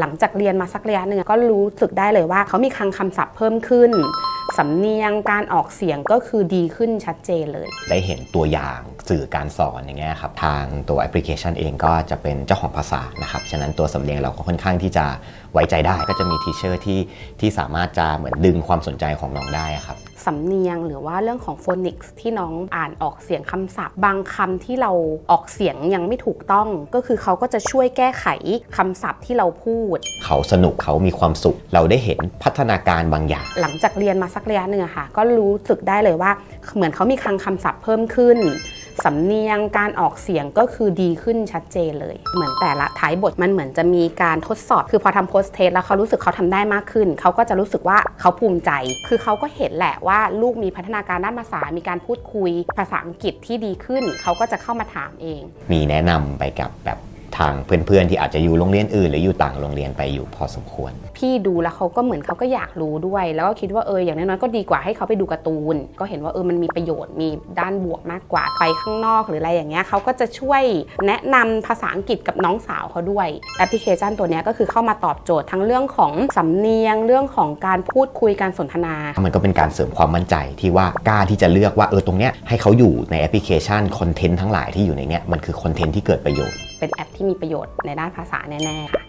หลังจากเรียนมาสักระยะหนึ่งก็รู้สึกได้เลยว่าเขามีคลังคำศัพท์เพิ่มขึ้น สำเนียงการออกเสียงก็คือดีขึ้นชัดเจนเลย ได้เห็นตัวอย่างสื่อการสอนอย่างเงี้ยครับทางตัวแอปพลิเคชันเองก็จะเป็นเจ้าของภาษานะครับฉะนั้นตัวสำเนียงเราก็ค่อนข้างที่จะไว้ใจได้ ก็จะมีทีเชอร์ที่ที่สามารถจะเหมือนดึงความสนใจของน้องได้อะครับ สำเนียงหรือว่าเรื่องของโฟนิกส์ที่น้องอ่านออกเสียงคำศัพท์ บางคำที่เราออกเสียงยังไม่ถูกต้อง ก็คือเขาก็จะช่วยแก้ไขคำศัพท์ที่เราพูด เขาสนุกเขามีความสุข เราได้เห็นพัฒนาการบางอย่าง หลังจากเรียนมาสักระยะหนึ่งอะค่ะ ก็รู้สึกได้เลยว่า เหมือนเขามีคลังคำศัพท์เพิ่มขึ้นสำเนียงการออกเสียงก็คือดีขึ้นชัดเจนเลย เหมือนแต่ละท้ายบทมันเหมือนจะมีการทดสอบ คือพอทำโพสเทสแล้วเขารู้สึกเขาทำได้มากขึ้น เขาก็จะรู้สึกว่าเขาภูมิใจ คือเขาก็เห็นแหละว่าลูกมีพัฒนาการด้านภาษา มีการพูดคุย ภาษาอังกฤษที่ดีขึ้น เขาก็จะเข้ามาถามเอง มีแนะนำไปกับแบบ ทางเพื่อนๆ ที่อาจจะอยู่โรงเรียนอื่น หรืออยู่ต่างโรงเรียนไปอยู่พอสมควร พี่ดูแล้วเขาก็เหมือนเขาก็อยากรู้ด้วย แล้วก็คิดว่าเอออย่างน้อยๆก็ดีกว่าให้เขาไปดูการ์ตูน ก็เห็นว่าเออมันมีประโยชน์มีด้านบวกมากกว่าไปข้างนอกหรืออะไรอย่างเงี้ยเขาก็จะช่วยแนะนำภาษาอังกฤษกับน้องสาวเขาด้วยแอปพลิเคชันตัวเนี้ยก็คือเข้ามาตอบโจทย์ทั้งเรื่องของสำเนียงเรื่องของการพูดคุยการสนทนา มันก็เป็นการเสริมความมั่นใจที่ว่ากล้าที่จะเลือกว่าเออตรงเนี้ยให้เขาอยู่ในแอปพลิเคชันคอนเทนต์ทั้งหลายที่อยู่ในเนี้ยมันคือคอนเทนต์ที่เกิดประโยชน์ เป็นแอปที่มีประโยชน์ในด้านภาษาแน่ๆค่ะ